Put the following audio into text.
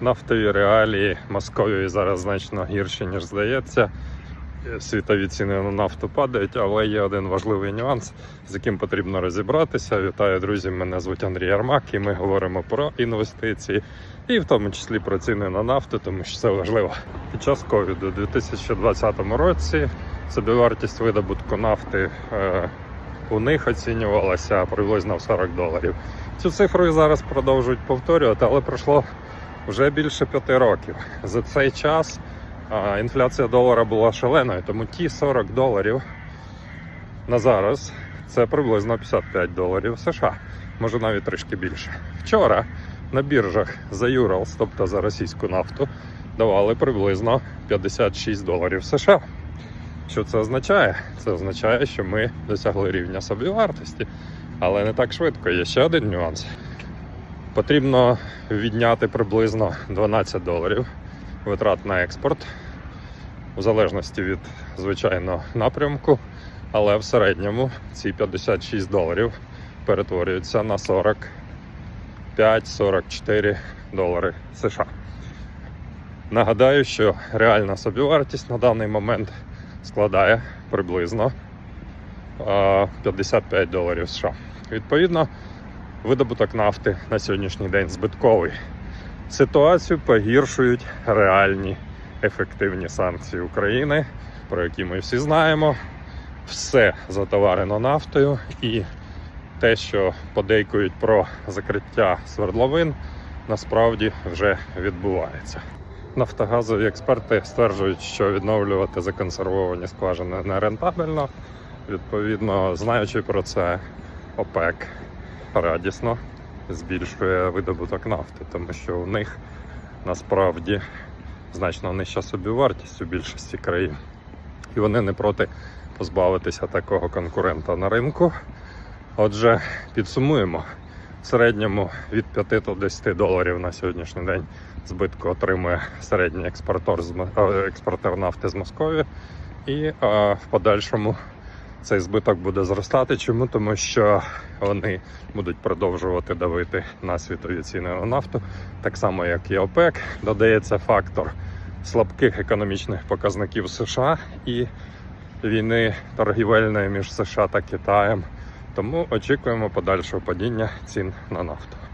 Нафтові реалії Московії зараз значно гірші, ніж здається. Світові ціни на нафту падають, але є один важливий нюанс, з яким потрібно розібратися. Вітаю, друзі! Мене звуть Андрій Армак, і ми говоримо про інвестиції, і в тому числі про ціни на нафту, тому що це важливо. Під час ковіду у 2020 році собівартість видобутку нафти е, у них оцінювалася приблизно в 40 доларів. Цю цифру і зараз продовжують повторювати, але пройшло вже більше п'яти років. За цей час інфляція долара була шаленою, тому ті 40 доларів на зараз це приблизно 55 доларів США, може навіть трішки більше. Вчора на біржах за Юралс, тобто за російську нафту, давали приблизно 56 доларів США. Що це означає? Це означає, що ми досягли рівня собівартості, але не так швидко. Є ще один нюанс. Потрібно відняти приблизно 12 доларів витрат на експорт, в залежності від звичайно напрямку, але в середньому ці 56 доларів перетворюються на 45-44 долари США. Нагадаю, що реальна собівартість на даний момент складає приблизно 55 доларів США. Відповідно, видобуток нафти на сьогоднішній день збитковий. Ситуацію погіршують реальні ефективні санкції України, про які ми всі знаємо. Все затоварено нафтою, і те, що подейкують про закриття свердловин, насправді вже відбувається. Нафтогазові експерти стверджують, що відновлювати законсервовані скважини нерентабельно. Відповідно, знаючи про це, ОПЕК радісно збільшує видобуток нафти, тому що у них насправді значно нижча собівартість у більшості країн. І вони не проти позбавитися такого конкурента на ринку. Отже, підсумуємо. В середньому від 5 до 10 доларів на сьогоднішній день збитку отримує середній експортер, е, експортер нафти з Московії. І е, в подальшому цей збиток буде зростати. Чому? Тому що вони будуть продовжувати давити на світові ціни на нафту, так само як і ОПЕК. Додається фактор слабких економічних показників США і війни торгівельної між США та Китаєм. Тому очікуємо подальшого падіння цін на нафту.